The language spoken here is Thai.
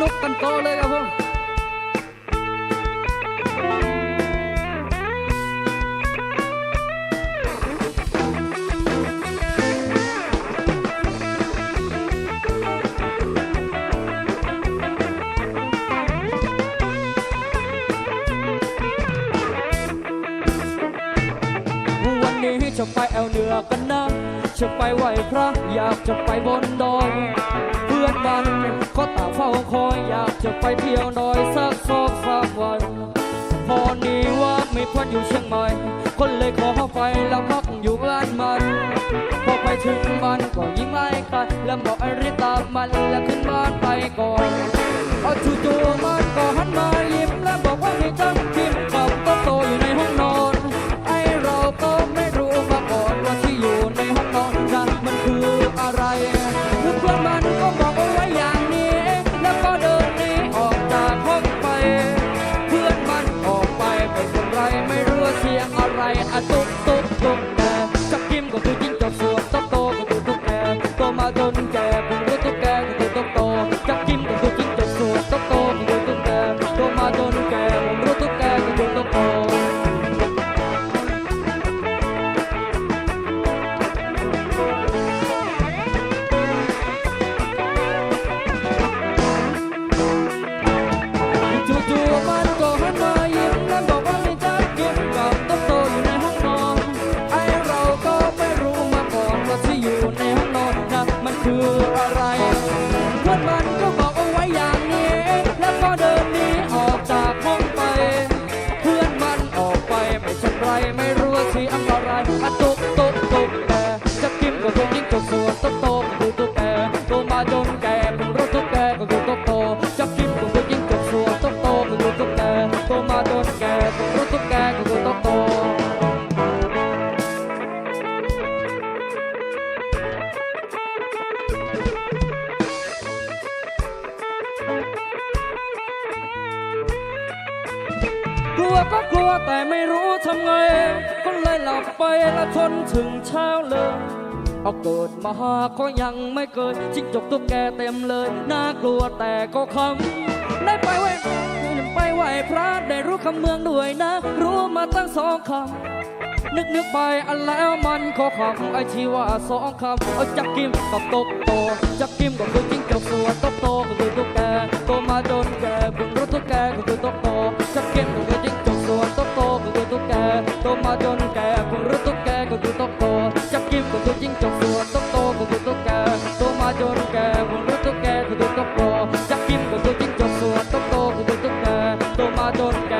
นุกกันต่อเลยครับผมวันนี้จะไปแอวเหนือกันนะ จะไปไหว้พระ อยากจะไปบนดอยเพื่อนบ้านก็ต่างเฝ้าคอย อยากจะไปเที่ยวดอยสักสองสามวันพอนี้ว่าไม่พ้นอยู่เชียงใหม่คนเลยขอไปแล้วพักอยู่บ้านมัน พอไปถึงบ้านก็ยิ้มให้กันแล้วบอกไอ้ริตามมันแล้วขึ้นบ้านไปก่อนเอาจู่ๆมันก็หันมายิ้ม แก กลัวก็กลัวแต่ไม่รู้ทำไง ก็เลยหลับไปแล้วทนถึงเช้าเลยเอาเกิดมาก็ยังไม่เกิดจิ้งจกตุ๊กแกเต็มเลยน่ากลัวแต่ก็คำได้ไปไหวไปไหวพระได้รู้คำเมืองด้วยนะ รู้มาตั้งสองคำ นึกนึกไปอันแล้วมันขอคำไอชีว่าสองคำเอาจักกิมกับตกโตจักกิมก็คือจิ้งจอกสัวตกโตก็คือตุ๊กแกโตมาจนแกบุญรู้ตุ๊กแกก็คือตกโตจักกิมก็คือจิ้งจอกสัวตกโตก็คือตุ๊กแกโตมาจนแกบุญรู้ตุ๊กแกก็คือตกโตจักกิมก็คือจิ้งจอกสัวตกโตก็คือตุกแกโตมาจนแกบุญรู้ตุกแกก็คือตกโตจักกิมก็คือจิ้งจกสัวตกโตก็คือตุ๊กแกโตมาจนแก